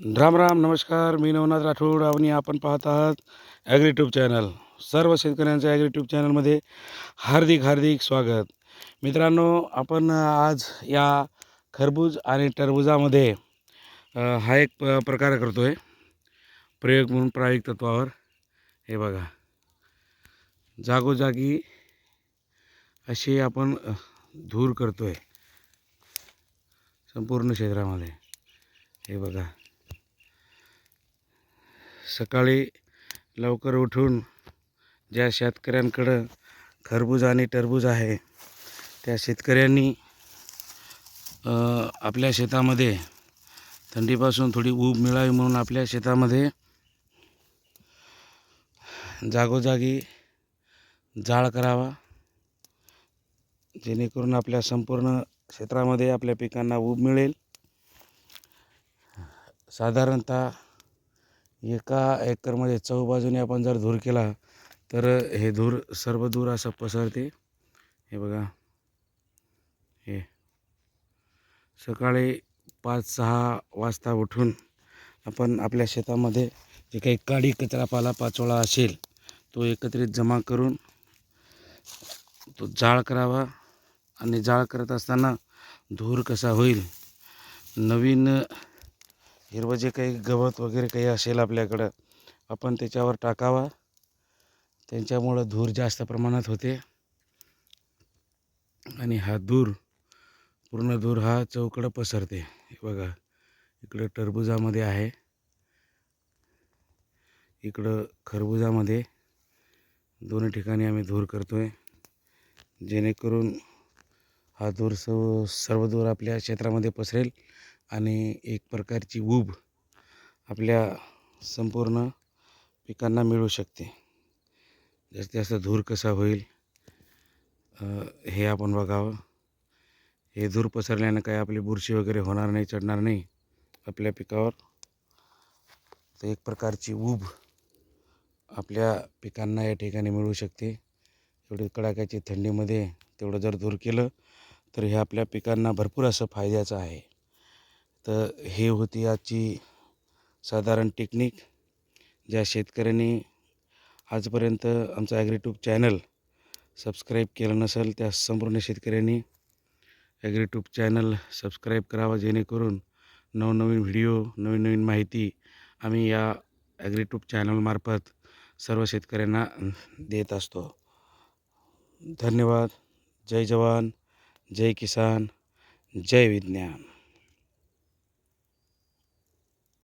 राम राम नमस्कार. मी नवनाथ राठोड. आणि आपण पाहत आहात ॲग्रीट्यूब चॅनल सर्व शेतकऱ्यांच्या ॲग्रीट्यूब चॅनलमध्ये हार्दिक हार्दिक स्वागत. मित्रांनो आपण आज या खरबूज आणि टरबुजामध्ये हा एक प प्रकार करतो आहे प्रयोग म्हणून प्रायोगिक तत्वावर. हे बघा. जागोजागी अशी आपण धूर करतो आहे संपूर्ण क्षेत्रामध्ये. हे बघा. सकाळी लवकर उठून ज्या शेतकऱ्यांकडं खरबूज आणि टरबूज आहे त्या शेतकऱ्यांनी आपल्या शेतामध्ये थंडीपासून थोडी ऊब मिळावी म्हणून आपल्या शेतामध्ये जागोजागी जाळ करावा जेणेकरून आपल्या संपूर्ण क्षेत्रामध्ये आपल्या पिकांना ऊब मिळेल. साधारणतः एका एकरमध्ये चौबाजूने आपण जर धूर केला तर हे धूर सर्व दूर असं पसरते. हे बघा. हे. सकाळी पाच सहा वाजता उठून आपण आपल्या शेतामध्ये जे काही काडी कचरा पाला पाचोळा असेल तो एकत्रित जमा करून तो जाळ करावा आणि जाळ करत असताना धूर कसा होईल? नवीन हिरवं जे काही गवत वगैरे काही असेल आपल्याकडं आपण त्याच्यावर टाकावा. त्यांच्यामुळं धूर जास्त प्रमाणात होते. आणि हा धूर पूर्ण धूर हा चौकडं पसरते. हे बघा इकडं टरबुजामध्ये आहे. इकडं खरबुजामध्ये. दोन्ही ठिकाणी आम्ही धूर करतो आहे जेणेकरून हा धूर सर्व सर्व धूर आपल्या क्षेत्रामध्ये पसरेल. आणि एक प्रकारची ऊब आपल्या संपूर्ण पिकांना मिळू शकते. जास्तीत जास्त धूर कसा होईल हे आपण बघावं. हे धूर पसरल्यानं काय आपली बुरशी वगैरे होणार नाही चढणार नाही आपल्या पिकावर. तर एक प्रकारची ऊब आपल्या पिकांना या ठिकाणी मिळू शकते. एवढी कडाक्याची थंडीमध्ये तेवढं जर दूर केलं तर हे आपल्या पिकांना भरपूर असं फायद्याचं आहे. तर हे होती आजची साधारण टेक्निक. ज्या शेतकऱ्यांनी आजपर्यंत आमचं ॲग्रीट्यूब चॅनल सबस्क्राईब केलं नसेल त्या संपूर्ण शेतकऱ्यांनी ॲग्रीट्यूब चॅनल सबस्क्राईब करावं जेणेकरून नवनवीन व्हिडिओ नवीन नवीन माहिती आम्ही या ॲग्रीट्यूब चॅनलमार्फत सर्व शेतकऱ्यांना देत असतो. धन्यवाद. जय जवान. जय किसान. जय विज्ञान.